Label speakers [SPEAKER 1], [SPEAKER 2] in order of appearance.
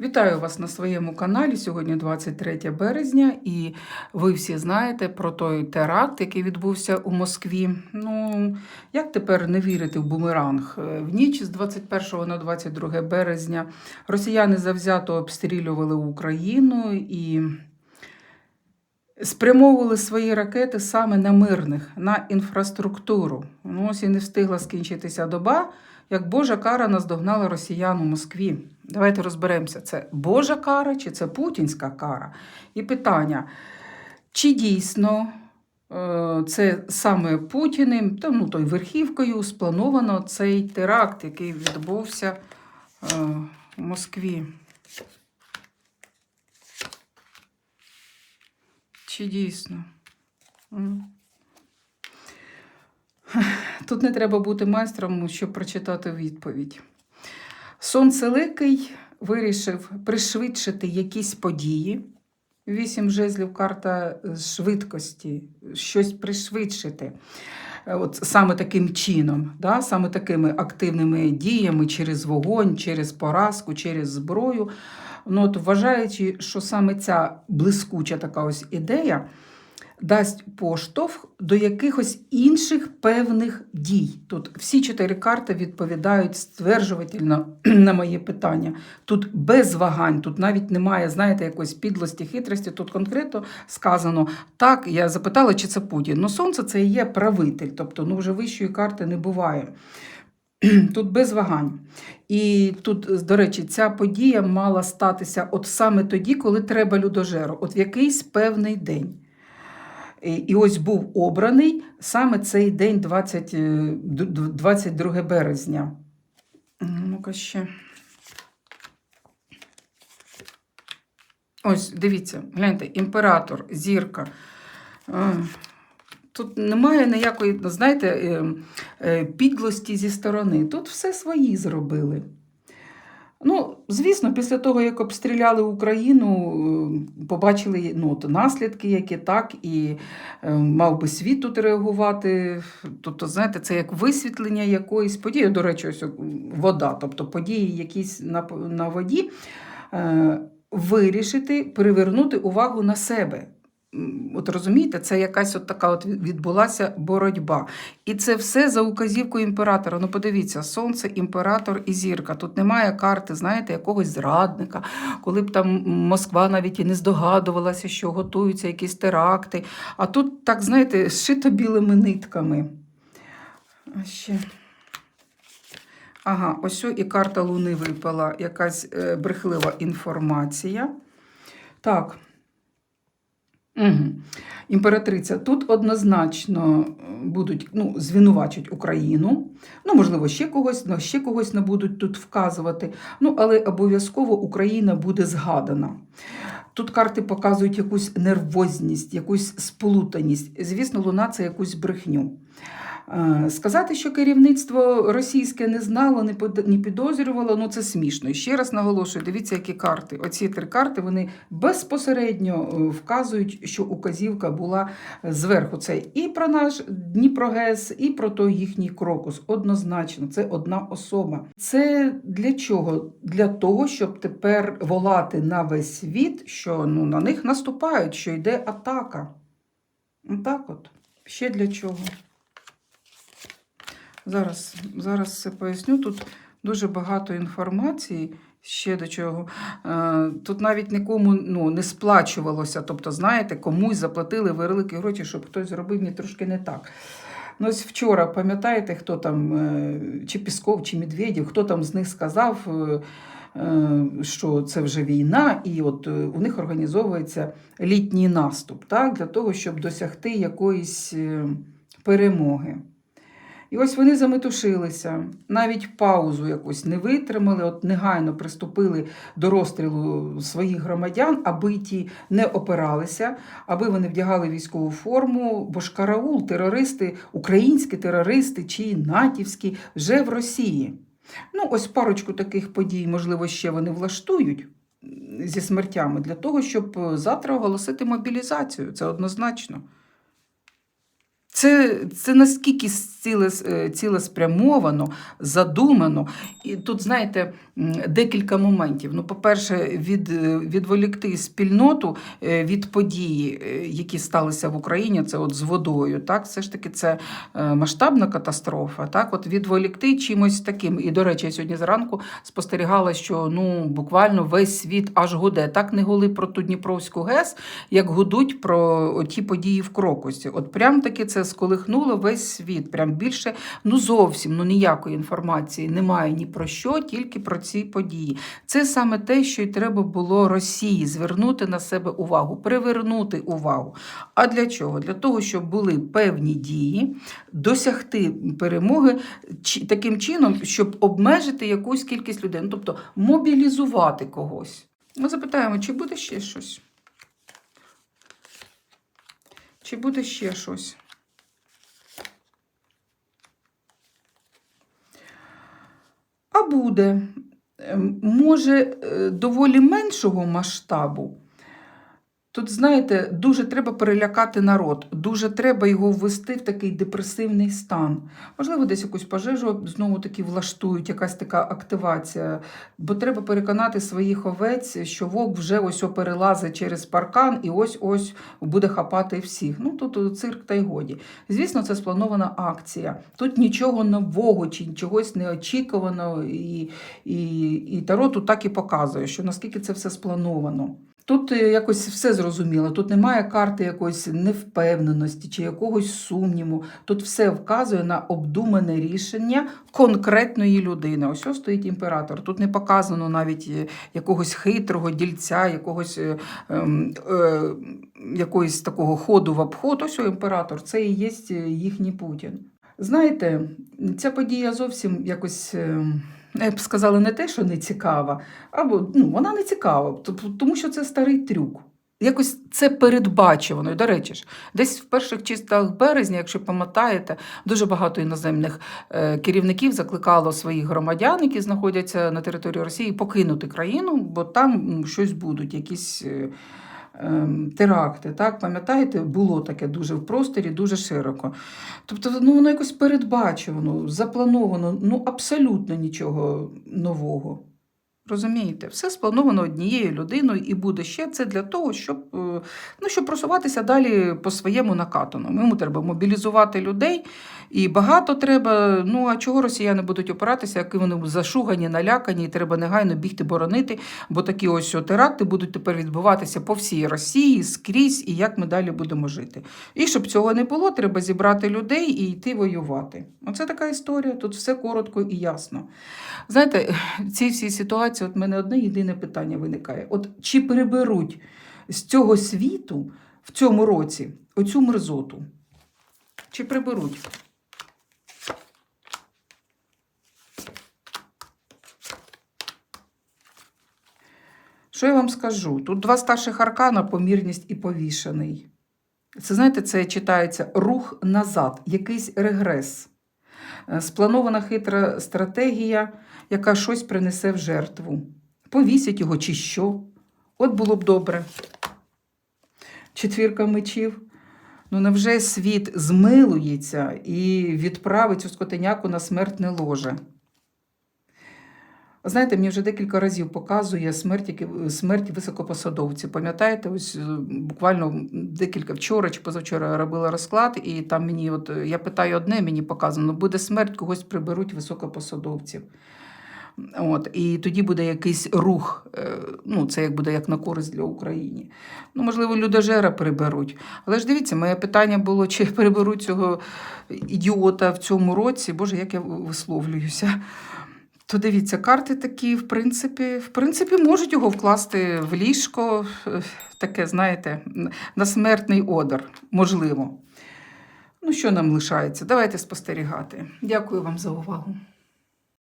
[SPEAKER 1] Вітаю вас на своєму каналі. Сьогодні 23 березня, і ви всі знаєте про той теракт, який відбувся у Москві. Ну, як тепер не вірити в бумеранг? Е, В ніч з 21 на 22 березня росіяни завзято обстрілювали Україну і спрямовували свої ракети саме на мирних, на інфраструктуру. Ну, ось і не встигла скінчитися доба, як Божа кара наздогнала росіян у Москві. Давайте розберемося, це Божа кара чи це путінська кара. І питання, чи дійсно е, це саме Путіним, ну, той верхівкою сплановано цей теракт, який відбувся е, у Москві. Чи дійсно? Тут не треба бути майстром, щоб прочитати відповідь. Сонцеликий вирішив пришвидшити якісь події. Вісім жезлів карта швидкості, щось пришвидшити. Е, От саме таким чином, да? саме такими активними діями через вогонь, через поразку, через зброю. Ну, от, вважаючи, що саме ця блискуча така ось ідея дасть поштовх до якихось інших певних дій. Тут всі чотири карти відповідають стверджувательно на моє питання. Тут без вагань, тут навіть немає, знаєте, якоїсь підлості, хитрості. Тут конкретно сказано так. Я запитала, чи це Путін. Ну, сонце це і є правитель, тобто ну, вже вищої карти не буває. Тут без вагань. І тут, до речі, ця подія мала статися от саме тоді, коли треба людожеру, от в якийсь певний день. І ось був обраний саме цей день, 20, е, д- д- 22 березня. Ну-ка ще. Ось, дивіться, гляньте, імператор, зірка. Е, Тут немає ніякої, знаєте, е, е, підлості зі сторони. Тут все свої зробили. Ну, звісно, після того, як обстріляли Україну, е, побачили ну, от, наслідки, які так, і е, мав би світ тут реагувати. Тобто, знаєте, це як висвітлення якоїсь події. До речі, ось вода, тобто події якісь на, на воді, е, вирішити, привернути увагу на себе. От розумієте, це якась от така от відбулася боротьба. І це все за указівкою імператора. Ну, подивіться, сонце, імператор і зірка. Тут немає карти, знаєте, якогось зрадника, коли б там Москва навіть і не здогадувалася, що готуються якісь теракти. А тут, так, знаєте, зшито білими нитками. А ще. Ага, ось і карта Луни випала, якась е, брехлива інформація. Так. Угу. Імператриця, тут однозначно е, будуть ну, звинувачать Україну. Ну, можливо, ще когось, ну, ще когось не будуть тут вказувати. Ну, але обов'язково Україна буде згадана. Тут карти показують якусь нервозність, якусь сплутаність. Звісно, луна це якусь брехню. Е, Сказати, що керівництво російське не знало, не підозрювало, ну це смішно. І ще раз наголошую, дивіться, які карти. Оці три карти вони безпосередньо е, вказують, що указівка була зверху. Це і про наш Дніпрогес, і про той їхній крокус. Однозначно, це одна особа. Це для чого? Для того, щоб тепер волати на весь світ, що ну, на них наступають, що йде атака. Так от. Ще для чого? Зараз, зараз все поясню. Тут дуже багато інформації. Ще до чого. Е, Тут навіть нікому ну, не сплачувалося. Тобто, знаєте, комусь заплатили великі гроші, щоб хтось зробив не трошки не так. Ну, ось вчора, пам'ятаєте, хто там, е, чи Пісков, чи Медведєв, хто там з них сказав, е, що це вже війна, і от у них організовується літній наступ, так, для того, щоб досягти якоїсь перемоги. І ось вони заметушилися, навіть паузу якусь не витримали, от негайно приступили до розстрілу своїх громадян, аби ті не опиралися, аби вони вдягали військову форму, бо ж караул, терористи, українські терористи чи натівські вже в Росії. Ну, ось парочку таких подій, можливо, ще вони влаштують зі смертями для того, щоб завтра оголосити мобілізацію. Це однозначно. Це, це наскільки ціле, е, цілеспрямовано, задумано. І тут, знаєте, декілька моментів. Ну, по-перше, від, е, відволікти спільноту е, від подій, е, які сталися в Україні, це от з водою. Так? Все ж таки, це масштабна катастрофа. Так? От відволікти чимось таким. І, до речі, я сьогодні зранку спостерігала, що ну, буквально весь світ аж гуде. Так не гули про ту Дніпровську ГЕС, як гудуть про ті події в Крокусі. От прям таки це сколихнуло весь світ. Прям більше ну зовсім ну ніякої інформації немає ні про що, тільки про ці події. Це саме те, що й треба було Росії звернути на себе увагу, привернути увагу. А для чого? Для того, щоб були певні дії, досягти перемоги таким чином, щоб обмежити якусь кількість людей, ну, тобто мобілізувати когось. Ми запитаємо, чи буде ще щось? Чи буде ще щось? Буде, Ем, може, е, доволі меншого масштабу. Тут, знаєте, дуже треба перелякати народ, дуже треба його ввести в такий депресивний стан. Можливо, десь якусь пожежу знову таки влаштують, якась така активація. Бо треба переконати своїх овець, що вовк вже ось перелазить через паркан і ось-ось буде хапати всіх. Ну тут цирк та й годі. Звісно, це спланована акція. Тут нічого нового чи чогось неочікуваного, і, і, і Таро тут так і показує, що наскільки це все сплановано. Тут е, якось все зрозуміло. Тут немає карти якоїсь невпевненості чи якогось сумніву. Тут все вказує на обдумане рішення конкретної людини. Ось ось стоїть імператор. Тут не показано навіть е, якогось хитрого дільця, якогось е, ем, е, якоїсь такого ходу в обход. Ось імператор. Це і є е, їхній Путін. Знаєте, ця подія зовсім якось. Ем, я б сказала, не те, що не цікава, або ну, вона не цікава, тому що це старий трюк. Якось це передбачувано. І, до речі ж, десь в перших числах березня, якщо пам'ятаєте, дуже багато іноземних е, керівників закликало своїх громадян, які знаходяться на території Росії, покинути країну, бо там ну, щось будуть, якісь. Ем, Теракти, так пам'ятаєте, було таке дуже в просторі, дуже широко. Тобто, ну воно якось передбачено, заплановано, ну абсолютно нічого нового. Розумієте, все сплановано однією людиною і буде ще це для того, щоб, е, ну, щоб просуватися далі по своєму накатаному. Йому треба мобілізувати людей, і багато треба. Ну а чого росіяни будуть опиратися, як вони зашугані, налякані, і треба негайно бігти боронити, бо такі ось теракти будуть тепер відбуватися по всій Росії скрізь, і як ми далі будемо жити. І щоб цього не було, треба зібрати людей і йти воювати. Оце така історія. Тут все коротко і ясно. Знаєте, в цій всій ситуації от мене одне єдине питання виникає: от чи приберуть з цього світу в цьому році оцю мерзоту? Чи приберуть? Що я вам скажу? Тут два старших аркана помірність і повішений. Це знаєте, це читається рух назад, якийсь регрес. Е, Спланована хитра стратегія, яка щось принесе в жертву. Повісять його чи що. От було б добре. Четвірка мечів. Ну, невже світ змилується і відправить цю скотеняку на смертне ложе? Знаєте, мені вже декілька разів показує смерть, смерть високопосадовців. Пам'ятаєте, ось е, буквально декілька вчора чи позавчора робила розклад, і там мені, от я питаю одне, мені показано, буде смерть, когось приберуть високопосадовців. От, і тоді буде якийсь рух, е, ну, це як буде як на користь для України. Ну, можливо, людожера приберуть. Але ж дивіться, моє питання було, чи приберуть цього ідіота в цьому році. Боже, як я висловлююся. То дивіться, карти такі, в принципі, в принципі, можуть його вкласти в ліжко, е, таке, знаєте, на смертний одер, можливо. Ну, що нам лишається? Давайте спостерігати. Дякую вам за увагу.